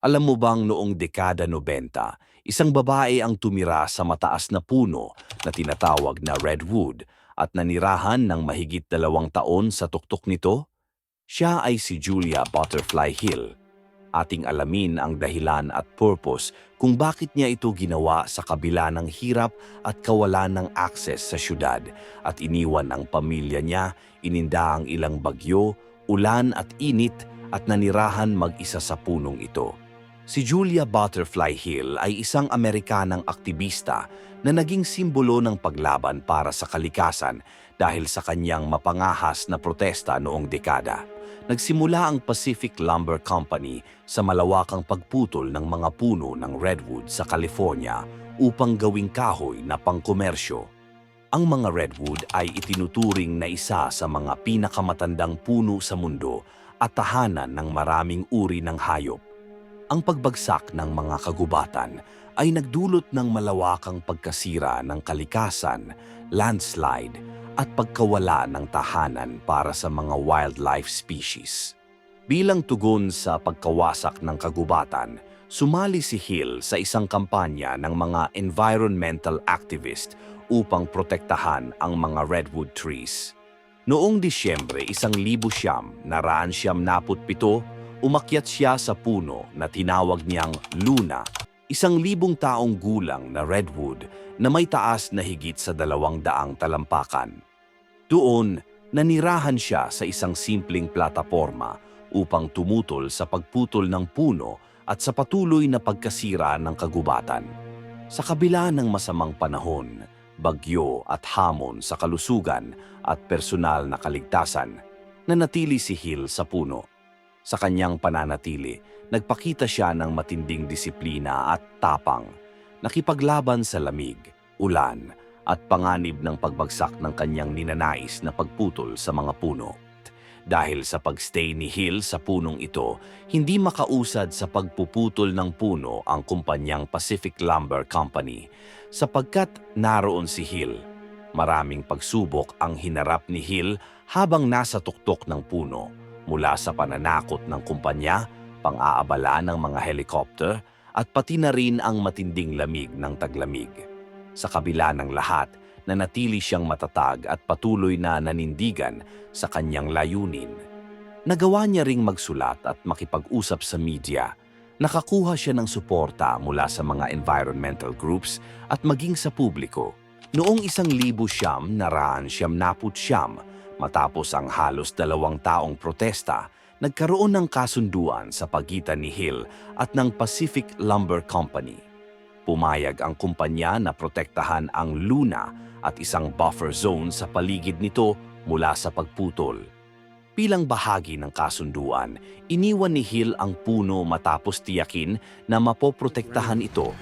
Alam mo bang noong dekada 90, isang babae ang tumira sa mataas na puno na tinatawag na redwood at nanirahan ng mahigit dalawang taon sa tuktok nito? Siya ay si Julia Butterfly Hill. Ating alamin ang dahilan at purpose kung bakit niya ito ginawa sa kabila ng hirap at kawalan ng akses sa syudad at iniwan ang pamilya niya, ininda ang ilang bagyo, ulan at init at nanirahan mag-isa sa punong ito. Si Julia Butterfly Hill ay isang Amerikanang aktivista na naging simbolo ng paglaban para sa kalikasan dahil sa kanyang mapangahas na protesta noong dekada. Nagsimula ang Pacific Lumber Company sa malawakang pagputol ng mga puno ng redwood sa California upang gawing kahoy na pangkomersyo. Ang mga redwood ay itinuturing na isa sa mga pinakamatandang puno sa mundo at tahanan ng maraming uri ng hayop ang pagbagsak ng mga kagubatan ay nagdulot ng malawakang pagkasira ng kalikasan, landslide, at pagkawala ng tahanan para sa mga wildlife species. Bilang tugon sa pagkawasak ng kagubatan, sumali si Hill sa isang kampanya ng mga environmental activist upang protektahan ang mga redwood trees. Noong Disyembre 1997, umakyat siya sa puno na tinawag niyang Luna, isang libong taong gulang na redwood na may taas na higit sa dalawang daang talampakan. Doon, nanirahan siya sa isang simpleng plataporma upang tumutol sa pagputol ng puno at sa patuloy na pagkasira ng kagubatan. Sa kabila ng masamang panahon, bagyo at hamon sa kalusugan at personal na kaligtasan, nanatili si Hill sa puno. Sa kanyang pananatili, nagpakita siya ng matinding disiplina at tapang, nakipaglaban sa lamig, ulan, at panganib ng pagbagsak ng kanyang ninanais na pagputol sa mga puno. Dahil sa pagstay ni Hill sa punong ito, hindi makausad sa pagpuputol ng puno ang kumpanyang Pacific Lumber Company sapagkat naroon si Hill. Maraming pagsubok ang hinarap ni Hill habang nasa tuktok ng puno mula sa pananakot ng kumpanya, pang-aabala ng mga helicopter at pati na rin ang matinding lamig ng taglamig. Sa kabila ng lahat, nanatili siyang matatag at patuloy na nanindigan sa kanyang layunin. Nagawa niya ring magsulat at makipag-usap sa media. Nakakuha siya ng suporta mula sa mga environmental groups at maging sa publiko. Noong isang libo siyam naraan siyam naput siyam, matapos ang halos dalawang taong protesta, nagkaroon ng kasunduan sa pagitan ni Hill at ng Pacific Lumber Company. Pumayag ang kumpanya na protektahan ang Luna at isang buffer zone sa paligid nito mula sa pagputol. Bilang bahagi ng kasunduan, iniwan ni Hill ang puno matapos tiyakin na mapoprotektahan ito.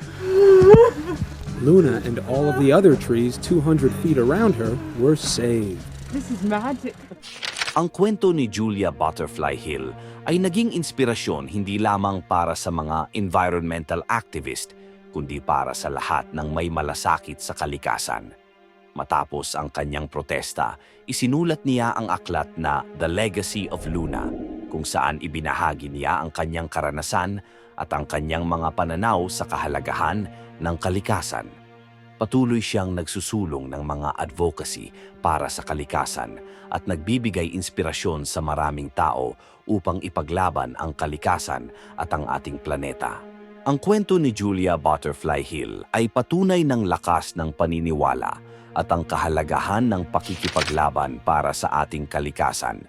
Luna and all of the other trees 200 feet around her were saved. This is magic. Ang kwento ni Julia Butterfly Hill ay naging inspirasyon hindi lamang para sa mga environmental activist, kundi para sa lahat ng may malasakit sa kalikasan. Matapos ang kanyang protesta, isinulat niya ang aklat na The Legacy of Luna, kung saan ibinahagi niya ang kanyang karanasan at ang kanyang mga pananaw sa kahalagahan ng kalikasan. Patuloy siyang nagsusulong ng mga advocacy para sa kalikasan at nagbibigay inspirasyon sa maraming tao upang ipaglaban ang kalikasan at ang ating planeta. Ang kwento ni Julia Butterfly Hill ay patunay ng lakas ng paniniwala at ang kahalagahan ng pakikipaglaban para sa ating kalikasan.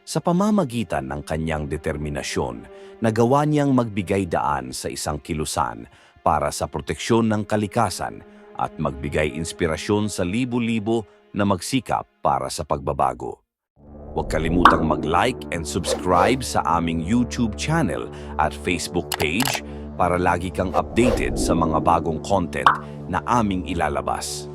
Sa pamamagitan ng kanyang determinasyon, nagawa niyang magbigay daan sa isang kilusan para sa proteksyon ng kalikasan at magbigay inspirasyon sa libo-libo na magsikap para sa pagbabago. Huwag kalimutang mag-like and subscribe sa aming YouTube channel at Facebook page para lagi kang updated sa mga bagong content na aming ilalabas.